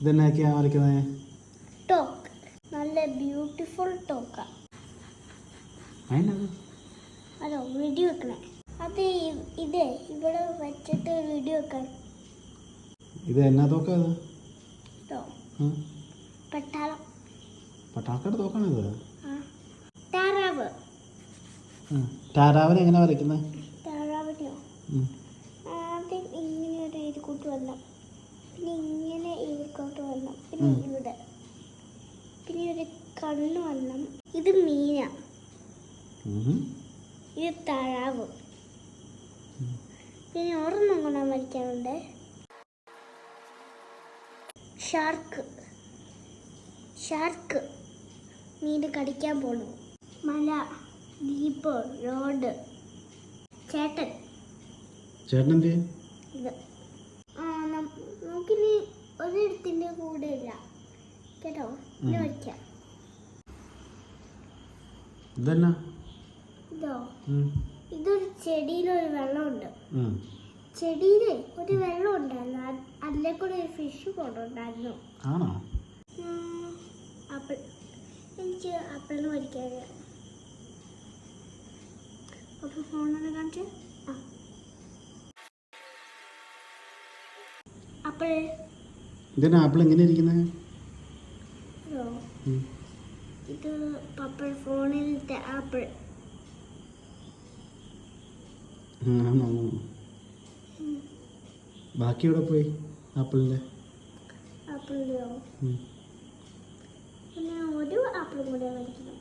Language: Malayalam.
ഇതെന്നാക്കിയാ വരയ്ക്കുന്നത് ടോക്ക് നല്ല ബ്യൂട്ടിഫുൾ ടോക്ക് അതോ വീഡിയോ വെക്കണേ. അത് ഇത് ഇവിടെ വെച്ചിട്ട് വീഡിയോ വെക്കാൻ. ഇത് എന്നാ തോക്കാ ഇത്? പട്ടാളം. പട്ടാളക്കാട് തോക്കാണിത് ആ. താറാവ്. താറാവിനെ എങ്ങനെ വരയ്ക്കുന്നത് താറാവിനെയോ? ആദ്യം ഇങ്ങനെ ഒരു ഇരുക്കൂട്ട് വരണം പിന്നെ ഇങ്ങനെ ഇവർക്കോട്ട് വന്നു. പിന്നെ. ഇവിടെ പിന്നെ ഒരു കണ്ണ് വന്നു. ഇത് മീന. ഇത് താഴാവ് പിന്നെ ഒരെണ്ണം കൊണ്ടാൻ വരയ്ക്കാനുണ്ട് ഷാർക്ക്. ഷാർക്ക്. മീൻ കടിക്കാൻ പോണു. മല ജീപ്പ് റോഡ്. ചേട്ടൻ. ചേട്ടൻ എന്ത് ഇത് ആ നം- നമുക്കിനി ഒരിടത്തിന്റെ കൂടെ ഇല്ല കേട്ടോ ഇത് ഉം. വയ്ക്കാം ഇതെന്നാ? ഇതോ. ഇതൊരു ചെടിയിലൊരു വെള്ളമുണ്ട്. ചെടിയിൽ ഒരു വെള്ളം ഉണ്ടായിരുന്നു അതിലെ കൂടെ ഒരു ഫിഷ് കൊണ്ടുണ്ടായിരുന്നു. ആണോ? ആപ്പിൾ എനിക്ക് ആപ്പിളിന് പഠിക്കാൻ അപ്പൊ ഫോണൊന്ന് കാണിച്ച്. ആ. ആപ്പിൾ ഇതെന്നാ? ആപ്പിൾ എങ്ങനെ ഇരിക്കുന്നത് ഇതോ പപ്പൾ ഫോണിലത്തെ ആപ്പിൾ. ബാക്കി എവിടെ പോയി? ആപ്പിളിന്റെ ആപ്പിളിന്റെ ഒരു ആപ്പിൾ കൂടെ മേടിക്കണം.